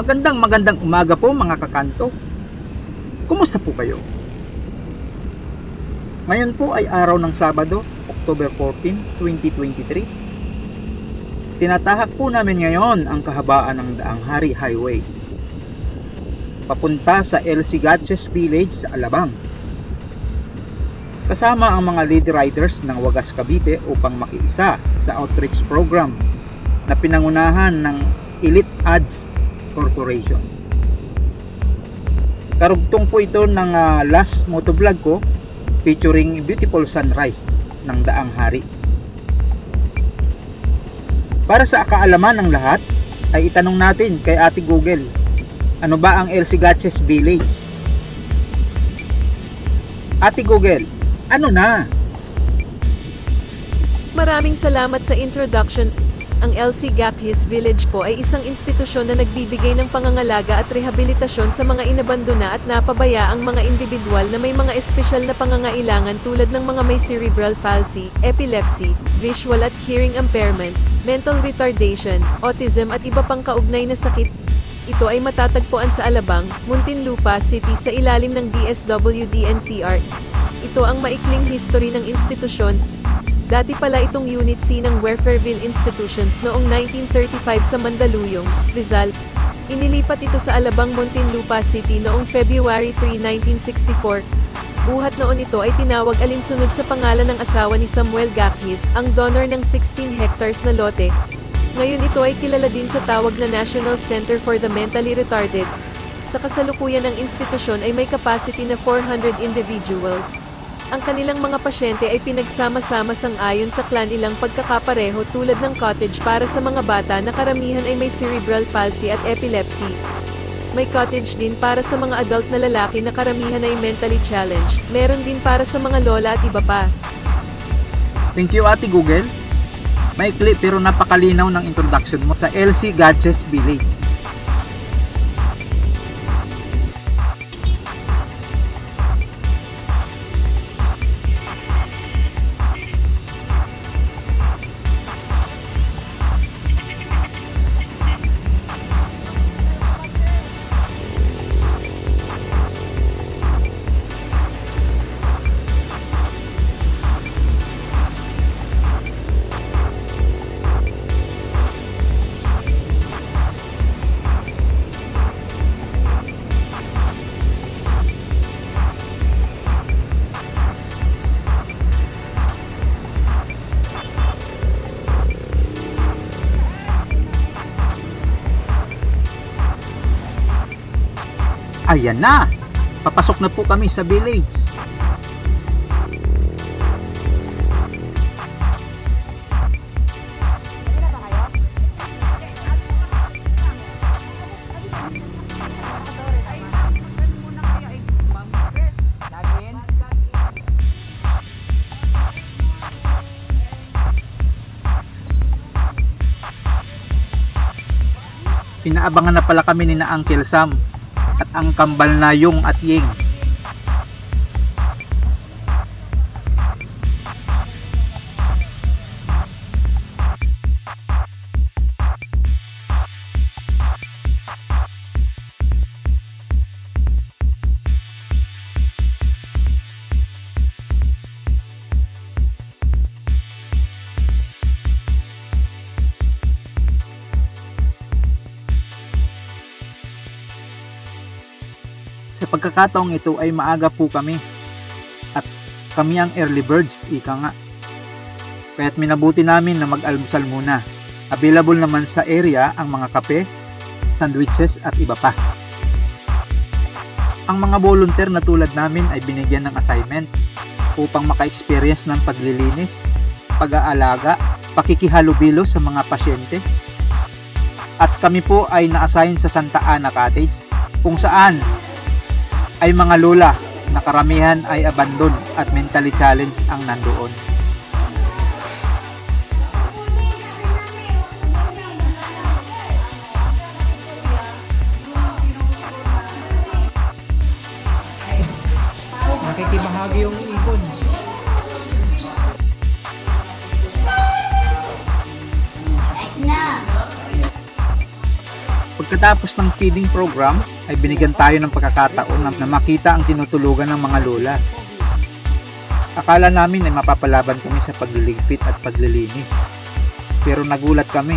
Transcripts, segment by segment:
Magandang magandang umaga po mga kakanto. Kumusta po kayo? Ngayon po ay araw ng Sabado, October 14, 2023. Tinatahak po namin ngayon ang kahabaan ng Daang Hari Highway. Papunta sa LC Gatches Village sa Alabang. Kasama ang mga lead riders ng Wagas Cavite upang makiisa sa outreach program na pinangunahan ng Elite Ads Corporation. Karugtong po ito ng ah, last motovlog ko featuring beautiful sunrise ng Daang Hari. Para sa kaalaman ng lahat, ay itanong natin kay Ate Google, ano ba ang El Sigaches Village? Ate Google, ano na? Maraming salamat sa introduction. Ang LC Gakhis Village po ay isang institusyon na nagbibigay ng pangangalaga at rehabilitasyon sa mga inabandona at napabayaang mga individual na may mga espesyal na pangangailangan tulad ng mga may cerebral palsy, epilepsy, visual at hearing impairment, mental retardation, autism at iba pang kaugnay na sakit. Ito ay matatagpuan sa Alabang, Muntinlupa City sa ilalim ng DSWD NCR. Ito ang maikling history ng institusyon, Dati pala itong Unit C ng Welfareville Institutions noong 1935 sa Mandaluyong, Rizal. Inilipat ito sa Alabang Muntinlupa City noong February 3, 1964. Buhat noon ito ay tinawag alinsunod sa pangalan ng asawa ni Samuel Gaknis, ang donor ng 16 hectares na lote. Ngayon ito ay kilala din sa tawag na National Center for the Mentally Retarded. Sa kasalukuyan ng institusyon ay may capacity na 400 individuals. Ang kanilang mga pasyente ay pinagsama-sama sang ayon sa klan ilang pagkakapareho tulad ng cottage para sa mga bata na karamihan ay may cerebral palsy at epilepsy. May cottage din para sa mga adult na lalaki na karamihan ay mentally challenged. Meron din para sa mga lola at iba pa. Thank you Ate Google. Maikli pero napakalinaw ng introduction mo sa LC Gatches Village. Ayan na! Papasok na po kami sa village. Pinaabangan na pala kami ni na Uncle Sam at ang kambal na yung at ying. Pagkakataong ito ay maaga po kami at kami ang early birds, ika nga. Kaya't minabuti namin na mag-almusal muna. Available naman sa area ang mga kape, sandwiches at iba pa. Ang mga volunteer na tulad namin ay binigyan ng assignment upang maka-experience ng paglilinis, pag-aalaga, pakikihalubilo sa mga pasyente. At kami po ay na-assign sa Santa Ana Cottage kung saan ay mga lola na karamihan ay abandon at mentally challenged ang nandoon. Nakikibahagi yung Pagkatapos ng feeding program, ay binigyan tayo ng pagkakataon na, makita ang tinutulugan ng mga lola. Akala namin ay mapapalaban kami sa pagliligpit at paglilinis. Pero nagulat kami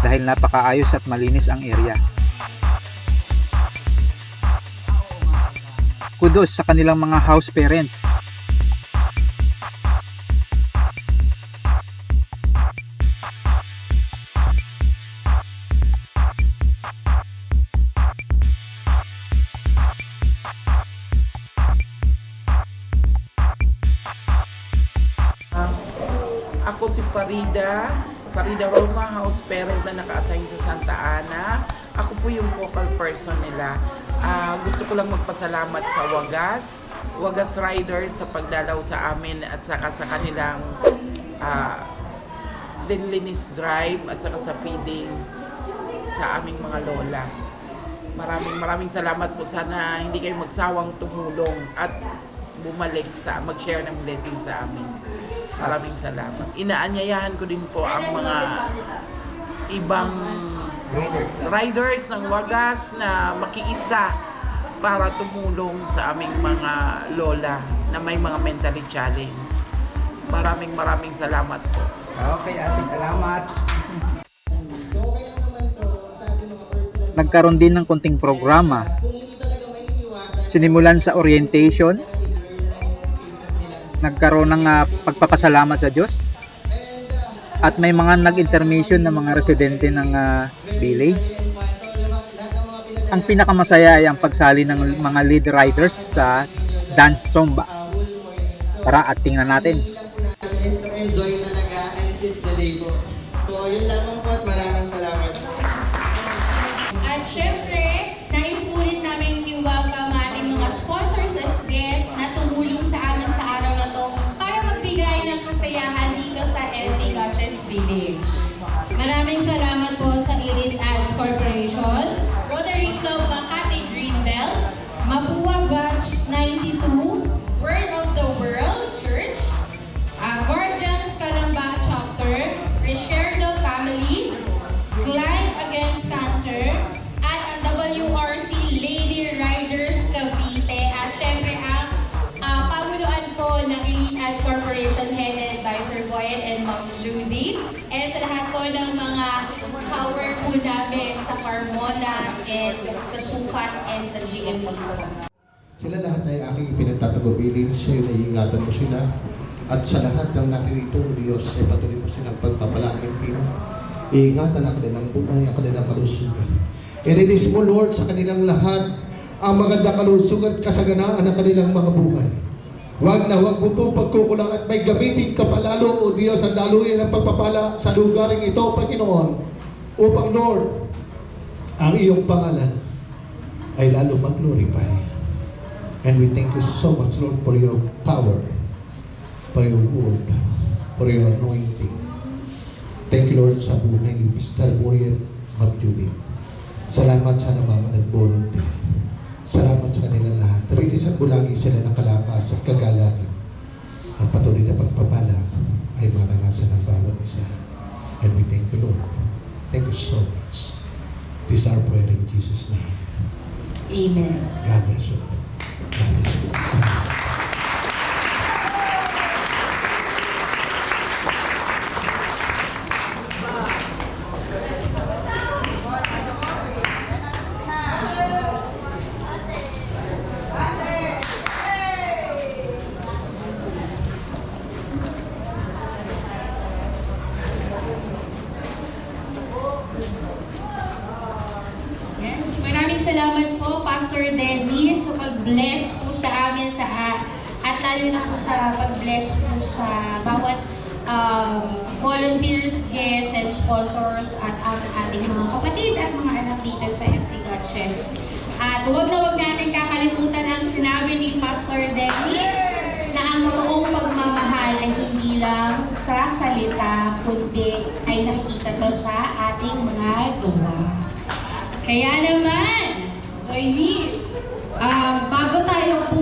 dahil napakaayos at malinis ang area. Kudos sa kanilang mga house parents Ako si Farida, Farida Roma, house parent na naka-assign sa Santa Ana. Ako po yung vocal person nila. Ah, gusto ko lang magpasalamat sa Wagas, Wagas Riders sa pagdalaw sa amin at saka sa kanilang ah, Linlinis Drive at saka sa feeding sa aming mga lola. Maraming maraming salamat po. Sana hindi kayo magsawang tumulong at bumalik sa mag-share ng blessing sa amin. Maraming salamat. Inaanyayahan ko din po ang mga ibang riders ng wagas na makiisa para tumulong sa aming mga lola na may mga mentally challenged. Maraming maraming salamat po. Okay, ate, salamat. Nagkaroon din ng konting programa. Sinimulan sa orientation. Nagkaroon ng ah, pagpapasalamat sa Diyos. At may mga nag-intermission ng mga residente ng ah, village. Ang pinakamasaya ay ang pagsali ng mga lead riders sa dance zumba. Tara at tingnan natin. enjoy talaga and seize the day po. So, yun lamang po at maraming salamat po. At syempre, nais po rin namin sa Sukat and sa GMP po. Sila lahat ay aking pinagtatagubilin sa iyo na iingatan mo sila. At sa lahat ng nakirito, Diyos, ay patuloy mo silang pagpapalain din. Iingatan ang kanilang buhay, ang kanilang kalusugan. I-release mo, Lord, sa kanilang lahat ang maganda kalusugan at kasaganaan ng kanilang mga buhay. Huwag na huwag mo po pagkukulang at may gamitin ka palalo, O Diyos, ang daluyan ng pagpapala sa lugaring ito, Panginoon, upang, Lord, ang iyong pangalan ay lalo mag-glorify. And we thank you so much, Lord, for your power, for your word, for your anointing. Thank you, Lord, sa buhay ni Mr. Boyet Magjubi. Salamat sa mga nag-volunteer. Salamat sa kanila lahat. Rilisan mo lagi sila ng kalakas at kagalangan. Ang patuloy na pagpapala ay maranasan ng bawat isa. And we thank you, Lord. Thank you so much. Jesus' name. Amen. God bless you. Lalo na po sa pag-bless po sa bawat um, volunteers, guests, and sponsors at ang ating mga kapatid at mga anak dito sa NC Gotches. At huwag na huwag natin kakalimutan ang sinabi ni Pastor Dennis na ang totoong pagmamahal ay hindi lang sa salita, kundi ay nakikita to sa ating mga gawa. Kaya naman, Joyny, ah, bago tayo po